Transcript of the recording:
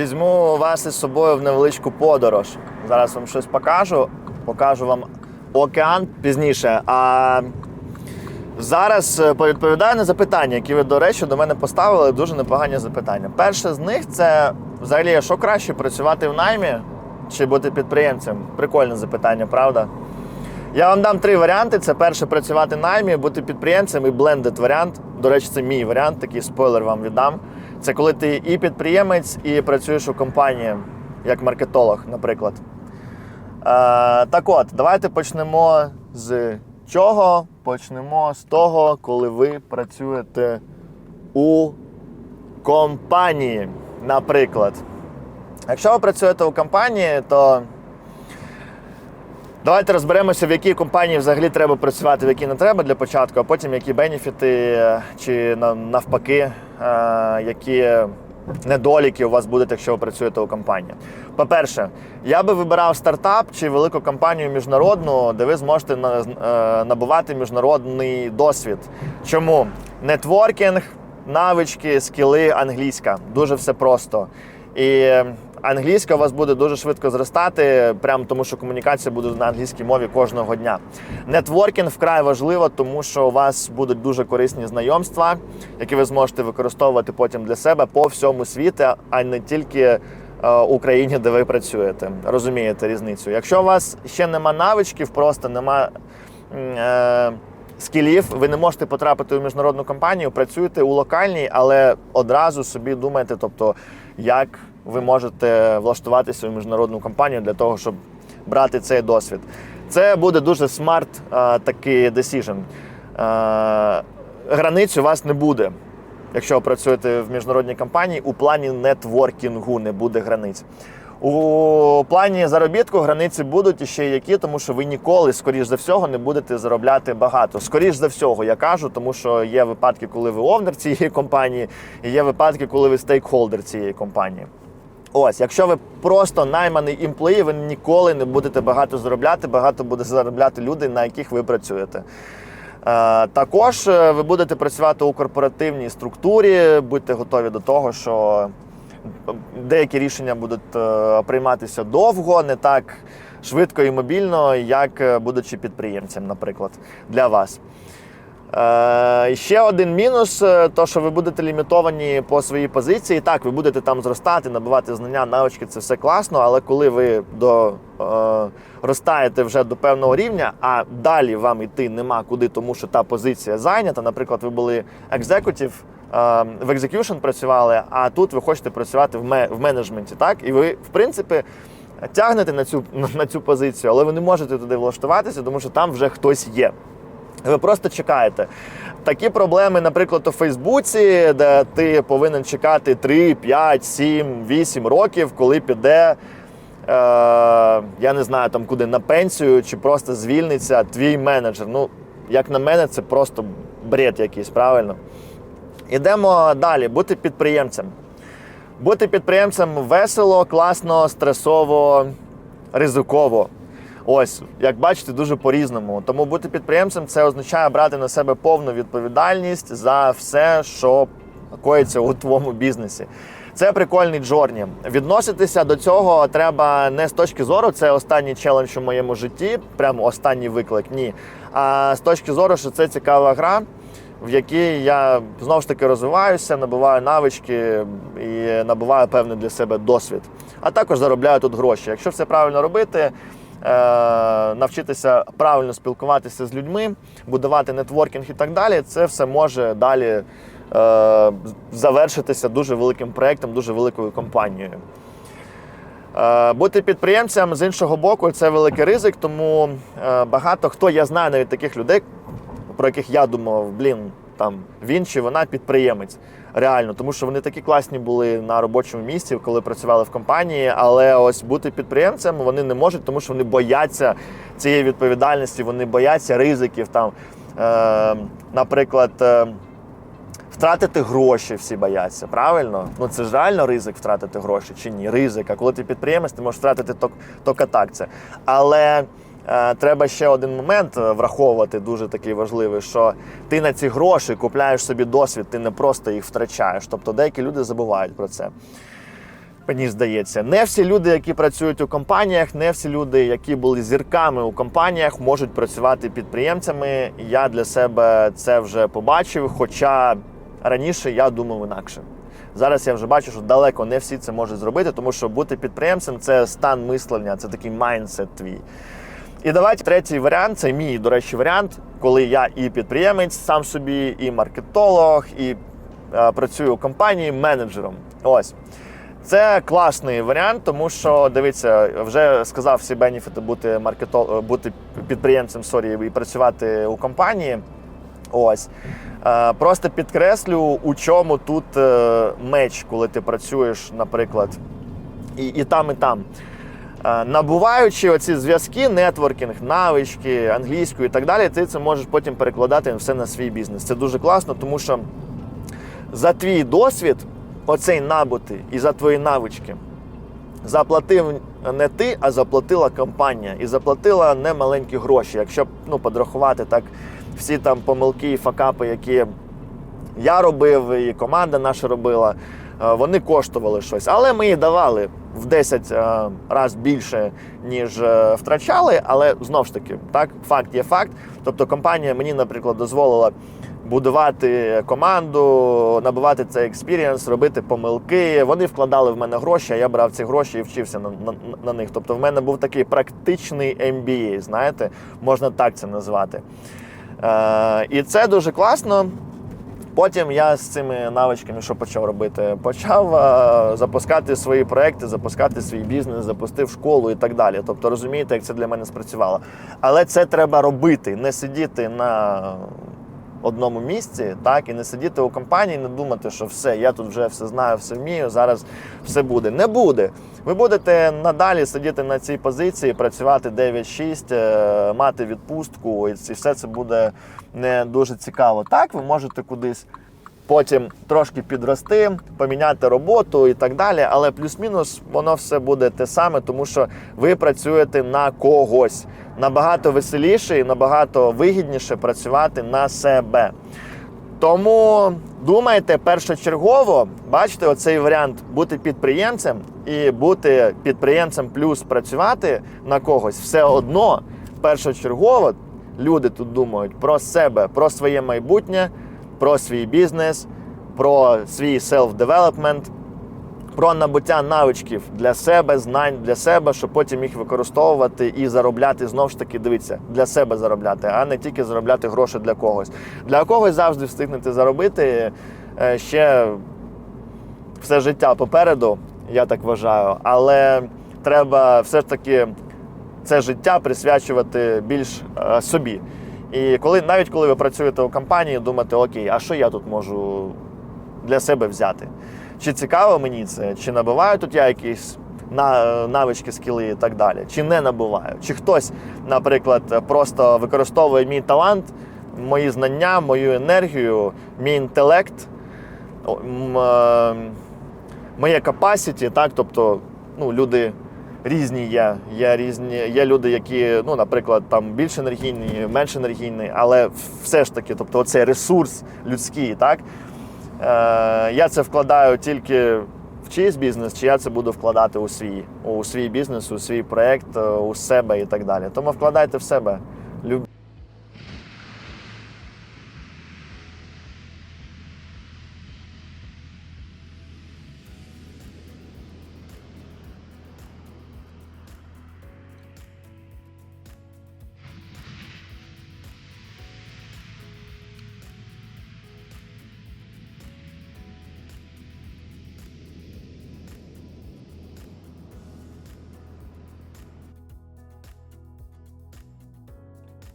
візьму вас із собою в невеличку подорож. Зараз вам щось покажу. Покажу вам океан пізніше. А зараз е, повідповідаю на запитання, які ви, до речі, до мене поставили. Дуже непогані запитання. Перше з них це взагалі, що краще працювати в наймі чи бути підприємцем? Прикольне запитання, правда? Я вам дам три варіанти: це перше працювати в наймі, бути підприємцем і блендед варіант. До речі, це мій варіант, такий спойлер вам віддам. Це коли ти і підприємець, і працюєш у компанії, як маркетолог, наприклад. Е, так от, давайте почнемо з чого? Почнемо з того, коли ви працюєте у компанії, наприклад. Якщо ви працюєте у компанії, то Давайте розберемося, в якій компанії взагалі треба працювати, в якій не треба для початку, а потім які бенефіти е, чи навпаки, які недоліки у вас будуть, якщо ви працюєте у компанії. По-перше, я би вибирав стартап чи велику компанію міжнародну, де ви зможете е, набувати міжнародний досвід. Чому? Нетворкінг, навички, скіли, англійська. Дуже все просто. І англійська у вас буде дуже швидко зростати, прямо тому що комунікація буде на англійській мові кожного дня. Нетворкінг вкрай важливо, тому що у вас будуть дуже корисні знайомства, які ви зможете використовувати потім для себе по всьому світу, а не тільки е, у країні, де ви працюєте. Розумієте різницю? Якщо у вас ще нема навичків, просто нема. Е, скілів, ви не можете потрапити у міжнародну компанію, працюєте у локальній, але одразу собі думаєте, тобто, як ви можете влаштуватися у міжнародну компанію для того, щоб брати цей досвід. Це буде дуже смарт такий decision. Границь у вас не буде. Якщо ви працюєте в міжнародній компанії, у плані нетворкінгу не буде границь. У плані заробітку границі будуть іще які, тому що ви ніколи, скоріш за всього, не будете заробляти багато. Скоріш за всього, я кажу, тому що є випадки, коли ви овнер цієї компанії, і є випадки, коли ви стейкхолдер цієї компанії. Ось, якщо ви просто найманий імплеї, ви ніколи не будете багато заробляти, багато буде заробляти люди, на яких ви працюєте. Е, Також е, ви будете працювати у корпоративній структурі, будьте готові до того, що деякі рішення будуть е, прийматися довго, не так швидко і мобільно, як е, будучи підприємцем, наприклад, для вас. Е, ще один мінус, е, то що ви будете лімітовані по своїй позиції. Так, ви будете там зростати, набувати знання, навички, це все класно, але коли ви до, е, ростаєте вже до певного рівня, а далі вам йти нема куди, тому що та позиція зайнята. Наприклад, ви були екзекутів, е, в екзекюшн працювали, а тут ви хочете працювати в менеджменті. Так? І ви, в принципі, тягнете на цю, на цю позицію, але ви не можете туди влаштуватися, тому що там вже хтось є. Ви просто чекаєте. Такі проблеми, наприклад, у Фейсбуці, де ти повинен чекати 3, 5, 7, 8 років, коли піде, е, я не знаю там куди, на пенсію чи просто звільниться твій менеджер. Ну, як на мене, це просто бред якийсь, правильно? Ідемо далі, бути підприємцем. Бути підприємцем весело, класно, стресово, ризиково. Ось, як бачите, дуже по-різному. Тому бути підприємцем це означає брати на себе повну відповідальність за все, що коїться у твоєму бізнесі. Це прикольний джорні. Відноситися до цього треба не з точки зору, це останній челендж у моєму житті, прямо останній виклик. Ні. А з точки зору, що це цікава гра, в якій я знову ж таки розвиваюся, набуваю навички і набуваю певний для себе досвід. А також заробляю тут гроші. Якщо все правильно робити, навчитися правильно спілкуватися з людьми, будувати нетворкінг і так далі, це все може далі е, завершитися дуже великим проєктом, дуже великою компанією. Е, Бути підприємцем з іншого боку це великий ризик, тому е, багато хто я знаю навіть таких людей, про яких я думав, блін, там він чи вона підприємець. Реально, тому що вони такі класні були на робочому місці, коли працювали в компанії. Але ось бути підприємцем вони не можуть, тому що вони бояться цієї відповідальності, вони бояться ризиків. Там, е, наприклад, е, втратити гроші всі бояться, правильно? Ну це ж реально ризик втратити гроші чи ні? Ризик. А коли ти підприємець, ти можеш втратити тільки так це. Але треба ще один момент е, враховувати, дуже такий важливий, що ти на ці гроші купляєш собі досвід, ти не просто їх втрачаєш. Тобто деякі люди забувають про це. Мені здається, не всі люди, які працюють у компаніях, не всі люди, які були зірками у компаніях, можуть працювати підприємцями. Я для себе це вже побачив. Хоча раніше я думав інакше. Зараз я вже бачу, що далеко не всі це можуть зробити, тому що бути підприємцем це стан мислення, це такий майндсет твій. І давайте третій варіант це мій, до речі, варіант, коли я і підприємець сам собі, і маркетолог, і е, працюю у компанії менеджером. Ось. Це класний варіант, тому що дивіться, вже сказав всі бенефіти бути маркетол... бути підприємцем сорі, і працювати у компанії. Ось. Е, Просто підкреслю, у чому тут е, меч, коли ти працюєш, наприклад, і, і там, і там. Е, Набуваючи оці зв'язки, нетворкінг, навички англійською і так далі, ти це можеш потім перекладати все на свій бізнес. Це дуже класно, тому що за твій досвід, оцей набутий, і за твої навички, заплатив не ти, а заплатила компанія. І заплатила не маленькі гроші. Якщо ну, подрахувати так всі там помилки і факапи, які я робив, і команда наша робила, вони коштували щось. Але ми давали в 10 разів більше, ніж е, втрачали. Але знову ж таки, так, факт є факт. Тобто компанія мені, наприклад, дозволила будувати команду, набувати цей експірієнс, робити помилки. Вони вкладали в мене гроші, а я брав ці гроші і вчився на, на, на них. Тобто, в мене був такий практичний MBA, знаєте, можна так це назвати. Е, і це дуже класно. Потім я з цими навичками що почав робити? Почав е, запускати свої проекти, запускати свій бізнес, запустив школу і так далі. Тобто розумієте, як це для мене спрацювало. Але це треба робити, не сидіти на одному місці, так, і не сидіти у компанії, не думати, що все, я тут вже все знаю, все вмію, зараз все буде. Не буде. Ви будете надалі сидіти на цій позиції, працювати 9-6, е, мати відпустку, і все це буде не дуже цікаво. Так, ви можете кудись потім трошки підрости, поміняти роботу і так далі. Але плюс-мінус воно все буде те саме, тому що ви працюєте на когось. Набагато веселіше і набагато вигідніше працювати на себе. Тому думайте першочергово, бачите, оцей варіант бути підприємцем і бути підприємцем плюс працювати на когось все одно. Першочергово люди тут думають про себе, про своє майбутнє, про свій бізнес, про свій self-development, про набуття навичків для себе, знань для себе, щоб потім їх використовувати і заробляти знову ж таки, дивіться, для себе заробляти, а не тільки заробляти гроші для когось. Для когось завжди встигнете заробити е, ще все життя попереду, я так вважаю. Але треба все ж таки це життя присвячувати більш е, собі. І коли навіть коли ви працюєте у компанії, думати, окей, а що я тут можу для себе взяти? Чи цікаво мені це, чи набиваю тут я якісь навички, скіли і так далі, чи не набуваю? Чи хтось, наприклад, просто використовує мій талант, мої знання, мою енергію, мій інтелект, е, моє capacity, так, тобто ну, люди різні є. Є різні, є люди, які, ну, наприклад, там більш енергійні, менш енергійні, але все ж таки, тобто, оцей ресурс людський, так. Е, я це вкладаю тільки в чийсь бізнес, чи я це буду вкладати у свій, у свій бізнес, у свій проєкт, е, у себе і так далі. Тому вкладайте в себе.